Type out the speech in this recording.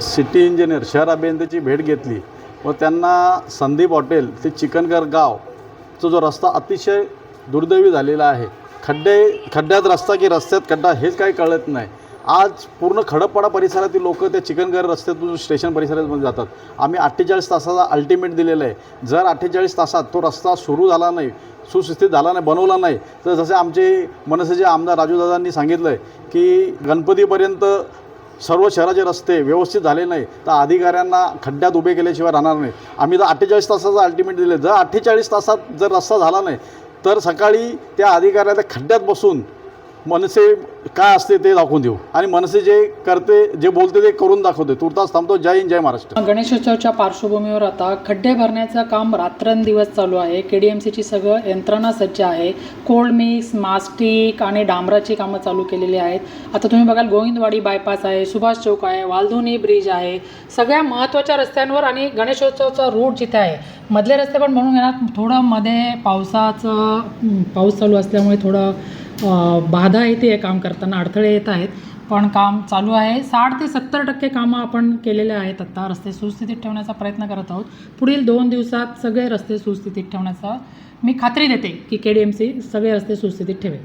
City engineer शहर अभियंत्याची भेट घेतली व त्यांना संदीप हॉटेल ते चिकनगर गावचा जो रस्ता अतिशय दुर्दैवी झालेला आहे. खड्डे खड्ड्यात रस्ता की रस्त्यात खड्डा हेच काही कळत नाही. आज पूर्ण खडकपाडा परिसरातील लोक त्या चिकनगर रस्त्यातून स्टेशन परिसरामध्ये जातात. आम्ही अठ्ठेचाळीस तासाचा अल्टिमेट दिलेला आहे. जर अठ्ठेचाळीस तासात तो रस्ता सुरू झाला नाही सुस्थितीत झाला नाही बनवला नाही तर जसे आमचे मनसेचे आमदार राजूदादांनी सांगितलं आहे की गणपतीपर्यंत सर्व शहराचे रस्ते व्यवस्थित झाले नाही तर अधिकाऱ्यांना खड्ड्यात उभे केल्याशिवाय राहणार नाही. आम्ही जर अठ्ठेचाळीस तासाचा अल्टिमेट दिले जर अठ्ठेचाळीस तासात जर रस्ता झाला नाही तर सकाळी त्या अधिकाऱ्याला खड्ड्यात बसून मनसे काय असते ते दाखवून देऊ. आणि मनसे जे करते जे बोलते ते करून दाखवते. तुर्तास थांबतो. जय हिंद जय महाराष्ट्र. गणेशोत्सवच्या पार्श्वभूमीवर आता खड्डे भरण्याचं काम रात्रंदिवस चालू आहे. के डी एम सीची सगळं यंत्रणा सज्ज आहे. कोल्ड मिक्स मास्टिक आणि डांबराची कामं चालू केलेली आहेत. आता तुम्ही बघाल गोविंदवाडी बायपास आहे सुभाष चौक आहे वालधोनी ब्रिज आहे. सगळ्या महत्त्वाच्या रस्त्यांवर आणि गणेशोत्सवाचा रूट जिथे आहे. मधले रस्ते पण म्हणून घेणार थोडं मध्ये पावसाचं पाऊस चालू असल्यामुळे थोडं बाधा येते आहे काम करताना अडथळे येत आहेत. पण काम चालू आहे. साठ ते सत्तर टक्के कामं आपण केलेले आहेत आत्ता रस्ते सुस्थितीत ठेवण्याचा प्रयत्न करत आहोत. पुढील दोन दिवसात सगळे रस्ते सुस्थितीत ठेवण्याचा मी खात्री देते की के डी एम सी सगळे रस्ते सुस्थितीत ठेवेल.